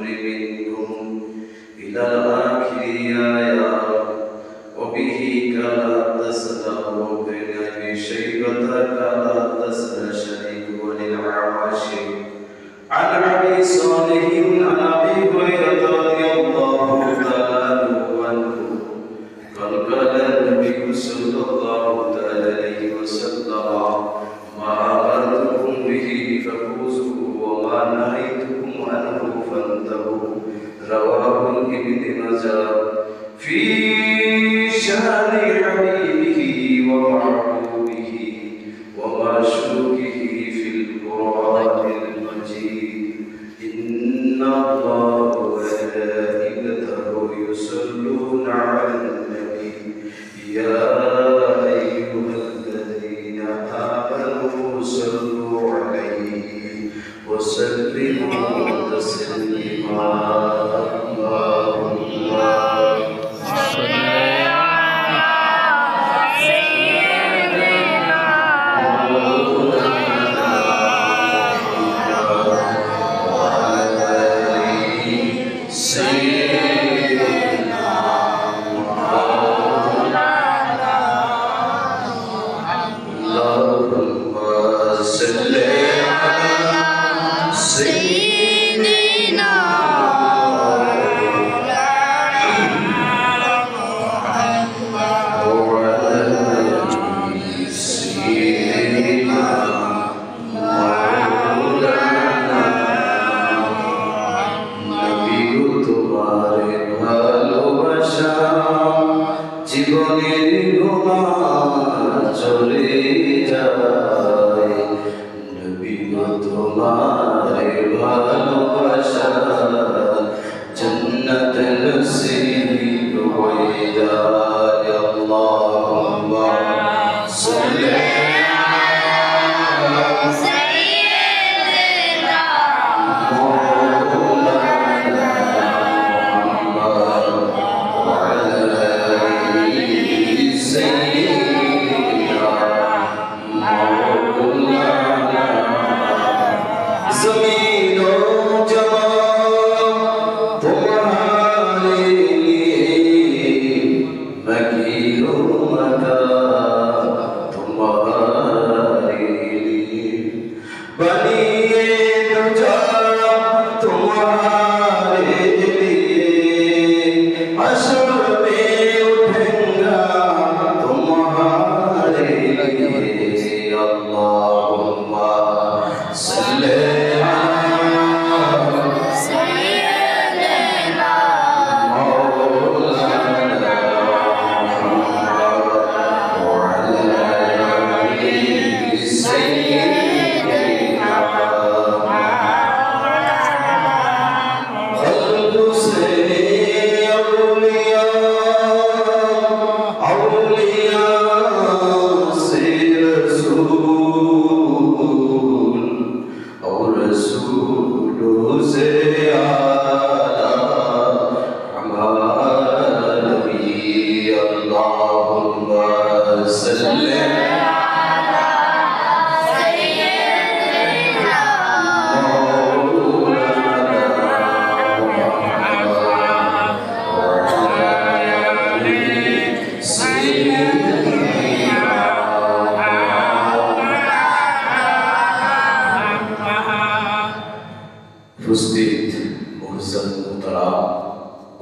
الأمر منكم إلى شان حبيبه ومحبوبه ومعشوقه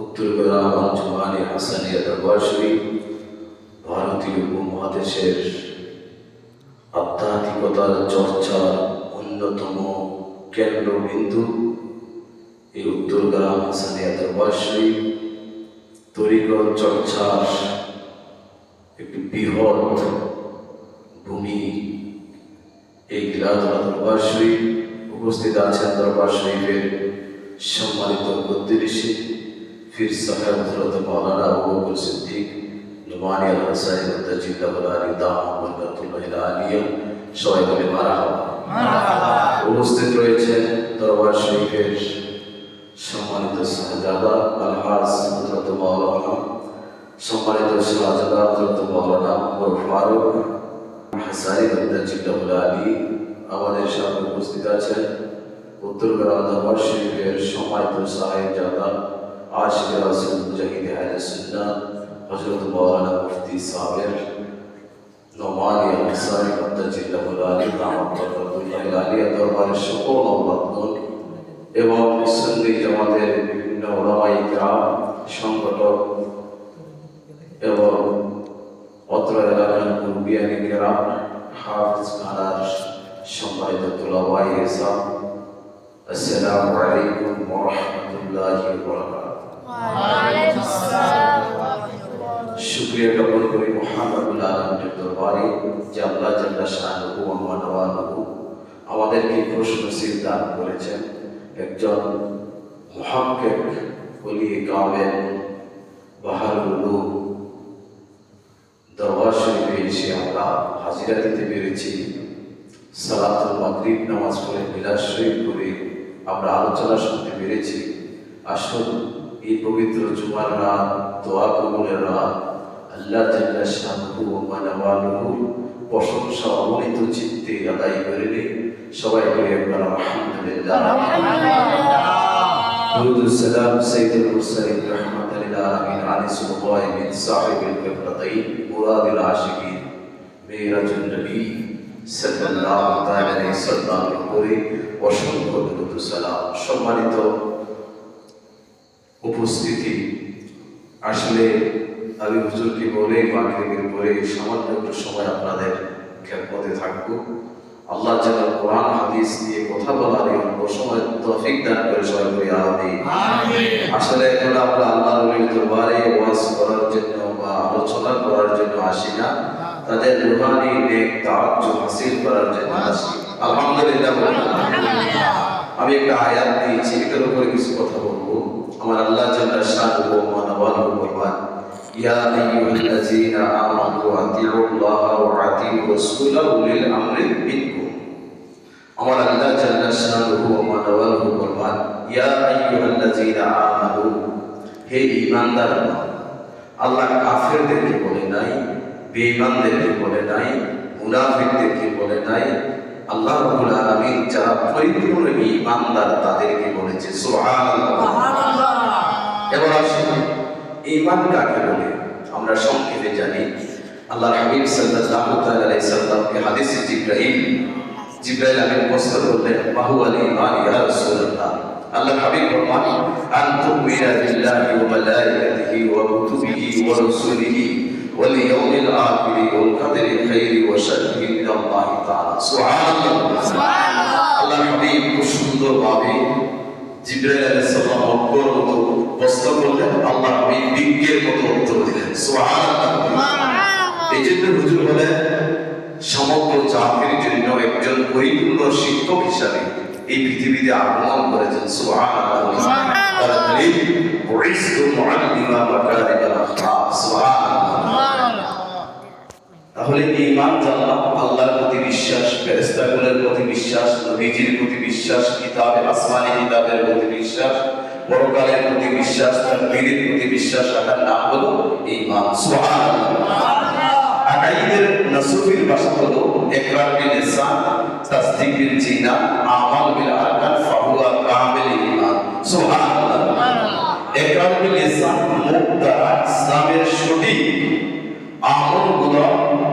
উত্তরগ্রাম জুমানি হাসানিয়া দরবার ভারতীয় উপমহাদেশের আধ্যাত্মিকতার চর্চার অন্যতম কেন্দ্রবিন্দু। এই উত্তরগ্রাম হাসানিয়া দরবার শরীফ তরিকত চর্চার একটি বৃহৎ ভূমি। এই গিলাদুল্লাহ দরবার উপস্থিত আছেন দরবার শরীফের সম্মানিত গদ্দিরিশি ফির সাহেব হজরত মৌলানা আবু বকর সিদ্দিক নুমানি আল হাসান মুদ্দাজিল্লাহ আলী দাম বরকাতুল্লাহ আলিয়া সবাই বলে মারা উপস্থিত রয়েছেন দরবার শরীফের সম্মানিত শাহজাদা আলহাজ হজরত মৌলানা সম্মানিত শাহজাদা হজরত মৌলানা ওমর ফারুক হাসানি মুদ্দাজিল্লাহ আলী আমাদের সামনে উপস্থিত আছেন। উত্তরগ্রাম দরবার শরীফের সম্মানিত সাহেবজাদা আশিক রাসুল মুজাহিদ আহলে সাবের নোমানি আনসারী মুদ্দাজিল্লাহ আলী দরবারের সকল অবদান এবং সুন্নি জামাতের বিভিন্ন ওলামাই গ্রাম সংগঠক এবং অত্র এলাকার মুরব্বিয়ানি গ্রাম হাফিজ আসসালামু আলাইকুম ওয়া রাহমাতুল্লাহি ওয়া বারাকাতুহু শুক্রিয়া জ্ঞাপন করি মহানবুল আলমের দরবারে আল্লাহ জাল্লা শাহরুহু আমানওয়ানহু আমাদেরকে প্রশ্ন দান করেছেন একজন মহাক্কেক বলি কামেল বাহারুল দরবার শরীফে এসে আমরা হাজিরা দিতে পেরেছি। সালাতুল মাগরিব নামাজ পড়ে বিলাস শরীফ করে আমরা আলোচনা শুনতে পেরেছি। আসুন এই পবিত্র জুমার রাত দোয়া কবুলের রাত আল্লাহ জাল্লা শাহু মানাওয়ালহু প্রশংসা অমনিত চিত্তে আদায় করে নেই সবাই করে একবার আলহামদুলিল্লাহ। সাইদুল আমিন নবী সম্মানিত উপস্থিতি। আসলে আমি হুজুরকে বলে মাকে বলে সামান্য একটু সময় আপনাদের খেয়াল থাকব। আল্লাহ যেন কোরআন হাদিস দিয়ে কথা বলার অল্প সময় তফিক দান করে সবাই করি আমি আসলে এখন আমরা আল্লাহ দরবারে ওয়াজ করার জন্য বা আলোচনা করার জন্য আসি না। তাদের রুহানি নেক তাজ্জু হাসিল করার জন্য আলহামদুলিল্লাহ। আমি একটা আয়াত দিয়েছি এটার উপরে কিছু কথা বলব। আমার আল্লাহ জাল্লা শাহু মানওয়ালহু ফরমান ইয়া আইয়ুহাল্লাযীনা আমানু আতিউল্লাহ ওয়া আতিউর রাসূলা উলিল আমরি মিনকুম। আমার আল্লাহ জাল্লা শাহু মানওয়ালহু ফরমান ইয়া আইয়ুহাল্লাযীনা আমানু হে ঈমানদারগণ আল্লাহ কাফেরদেরকে বলে নাই বেঈমানদেরকে বলে নাই মুনাফিকদেরকে বলে নাই আল্লাহ রাব্বুল আলামিন যারা পরিপূর্ণ ঈমানদার তাদেরকে বলেছে সুবহানাল্লাহ। এবার আসুন ঈমান কাকে বলে আমরা সংক্ষেপে জানি আল্লাহ হাবিব সাল্লাল্লাহু তাআলা আলাইহি সাল্লামকে হাদিসে জিব্রাইল জিব্রাইল আমিন প্রশ্ন করলেন বাহু আলী ইমান ইয়া রাসূলুল্লাহ? আল্লাহ হাবিব ফরমান আন তুমিনা বিল্লাহি ওয়া মালাইকাতিহি ওয়া কুতুবিহি ওয়া রাসূলিহি ওয়াল ইয়াউমিল আখির ওয়াল কদরি খাইরি ওয়া শাররিহি মিন আল্লাহ তাআলা সুবহানাল্লাহ আল্লাহ হাবিব খুব সুন্দরভাবে জিব্রাইল আলাইহিস সালাম অক্ষর মতো প্রশ্ন করলেন আল্লাহ হাবিব বিজ্ঞের মতো উত্তর দিলেন। সুবহানাল্লাহ। এই জন্য হুজুর বলেন সমগ্র জাতির জন্য একজন পরিপূর্ণ শিক্ষক হিসাবে এই পৃথিবীতে আগমন করেছেন। সুবহানাল্লাহ। তারা বলেন বুইসতু মুআল্লিমা মাকারিমাল আখলাক। সুবহানাল্লাহ। তাহলে ঈমান জানা আল্লাহর প্রতি বিশ্বাস ফেরেশতাগুলোর প্রতি বিশ্বাস নবীজির প্রতি বিশ্বাস কিতাবে আসমানি কিতাবের প্রতি বিশ্বাস পরকালের প্রতি বিশ্বাস তাকবীরের প্রতি বিশ্বাস রাখার নাম হলো ঈমান। সুবহানাল্লাহ। আকাইদের নাসুফির ভাষা হলো ইকরার বিল লিসান তাসদীক বিল জিনান আমাল বিল আরকান ফাহুয়া কামিল ঈমান। সুবহানাল্লাহ। ইকরার বিল লিসান মুখ দ্বারা ইসলামের সঠিক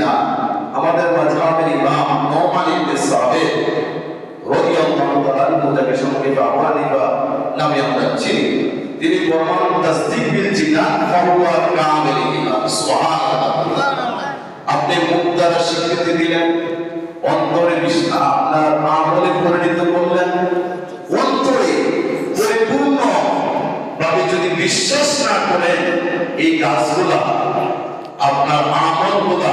জিনা আমাদের মাযহাবের ইমাম নোমান ইবনে সাবিত নামে আমরা চিনি, তিনি বর্মান আপনি মুখ দ্বারা স্বীকৃতি দিলেন, অন্তরে আপনার আমলে পরিণত করলেন। অন্তরে পরিপূর্ণ যদি বিশ্বাস না করেন, এই কাজগুলা আপনার আমলগুলা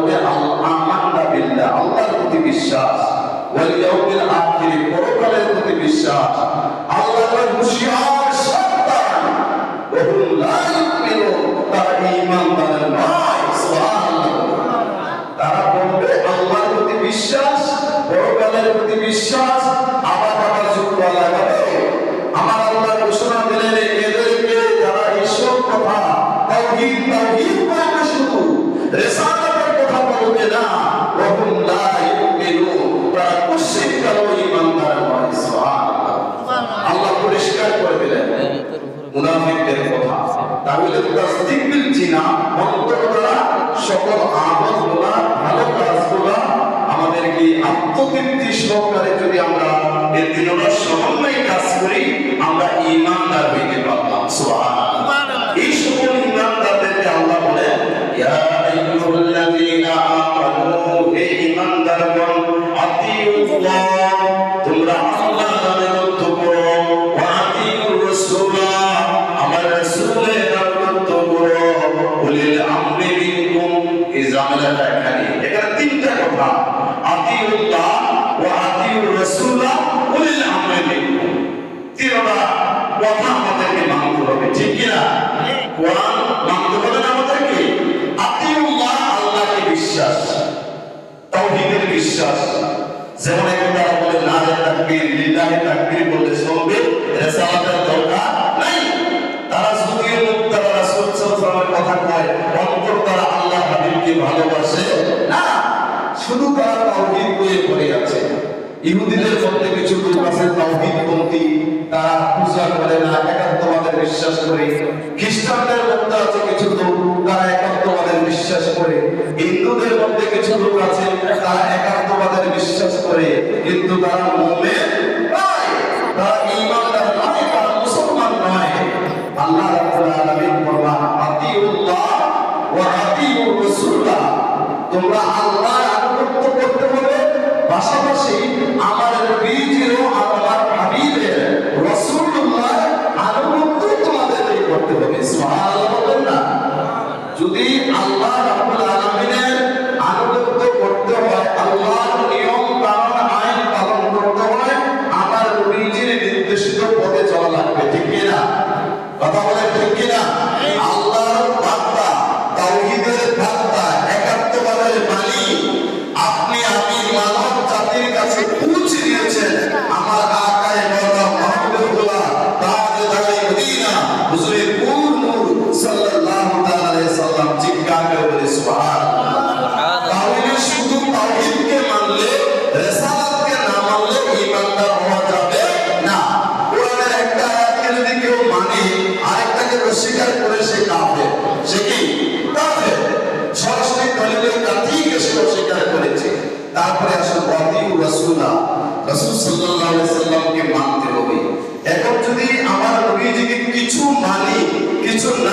বলবে আমান্না বিল্লাহ আল্লাহর প্রতি বিশ্বাস ওয়াল ইয়াউমিল আখির পরকালের প্রতি বিশ্বাস আল্লাহর হুঁশিয়ার সাবধান ওহুম লা ইউমিনুন তারা ঈমানদার নয় সুবহানাল্লাহ তারা বলবে আল্লাহর প্রতি বিশ্বাস পরকালের প্রতি বিশ্বাস মুনাফিকদের কথা। তাহলে সকল আমলগুলা, ভালো কাজগুলা আমাদেরকে আত্মতৃপ্তি সহকারে যদি আমরা সমন্বয়ে কাজ করি, আমরা ঈমানদার হইতে পারলাম এই সকল ঈমানদারদেরকে আল্লাহ বলেন, ইয়া আতিউল্লাহ ঠিক কি না কোরআন মানতে হবে না আমাদেরকে? আতিউল্লাহ আল্লাহকে বিশ্বাস তাওহীদের বিশ্বাস। যেমন তারা বলে, নারে তাকবীর, লিল্লাহি তাকবীর বলতে চলবে, রিসালাতের দরকার নাই। তারা যদিও মুখ দ্বারা, রাসূল সাল্লাল্লাহু কথা কয়, অন্তর দ্বারা আল্লাহ হাবিবকে ভালোবাসে না। শুধু তারা তাওহীদ বলে পড়ে আছে। ইহুদিদের মধ্যে কিছু লোক আছে তাওহীদ পন্থী তারা পূজা করে না, একাত্মবাদের বিশ্বাস করে। খ্রিস্টানদের মধ্যে আছে কিছু লোক, তারা একাত্মবাদের বিশ্বাস করে। হিন্দুদের মধ্যে কিছু লোক আছে, তারা একাত্মবাদের বিশ্বাস করে। কিন্তু তারা মুমিন তারা ঈমানদার নয়, তারা মুসলমান নয়। আল্লাহ রাব্বুল আলামিন ফরমান আতিউল্লাহ ওয়া আতিউর রাসূলা। তোমরা আল্লাহর আনুগত্য করতে হবে পাশাপাশি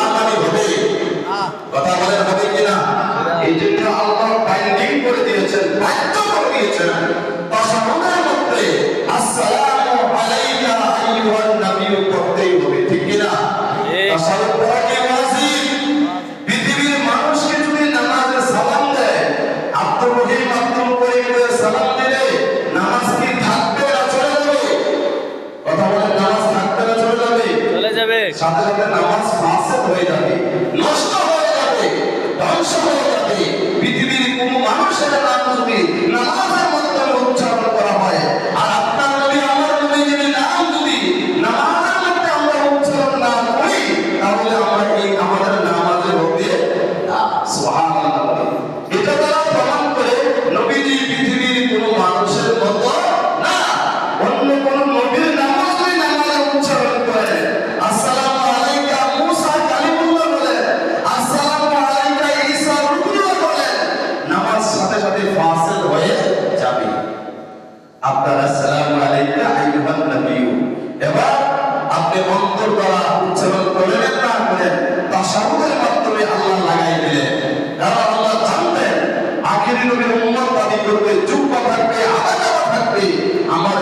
মারামারি হবে। কিনা? এই জন্য আল্লাহ করে দিয়েছেন বাধ্য করে দিয়েছেন। আইয়ুহান নবিয়্যু এবার আপনি অন্তর দ্বারা উচ্চারণ করলেন না করেন তাশাহুদের মাধ্যমে আল্লাহ লাগাই দিলেন। কারণ আল্লাহ জানতেন, আখিরি নবীর উম্মত দাবি করবে থাকবে, আলাদা থাকবে। আমার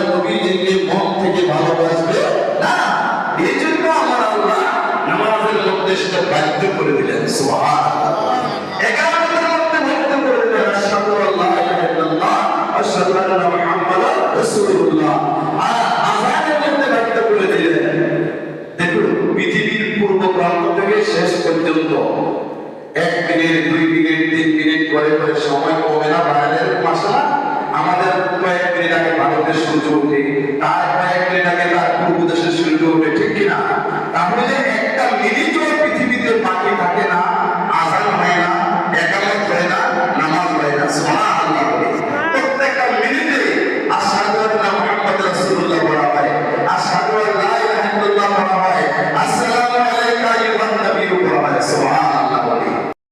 মন থেকে ভালোবাসবে? না এই জন্য আমার আল্লাহ নামাজের মধ্যে সেটা বাধ্য করে দিলেন। সুবহানাল্লাহ। একান্তের মধ্যে বাধ্য করে দিলেন, আশহাদু আল্লা ইলাহা ইল্লাল্লাহ, আশহাদু আন্না মুহাম্মাদান রাসূলুল্লাহ আর আযানের মধ্যে বাধ্য করে দিলেন দেখুন পৃথিবীর পূর্ব প্রান্ত থেকে শেষ পর্যন্ত এক মিনিট, দুই মিনিট, তিন মিনিট করে করে সময় কমে না বাইরের মশলা আমাদের কয়েক মিনিট আগে ভারতের সূর্য ওঠে। তার কয়েক মিনিট আগে তার পূর্ব দেশের সূর্য ওঠে, ঠিক কিনা? তাহলে একটা মিনিটও পৃথিবীতে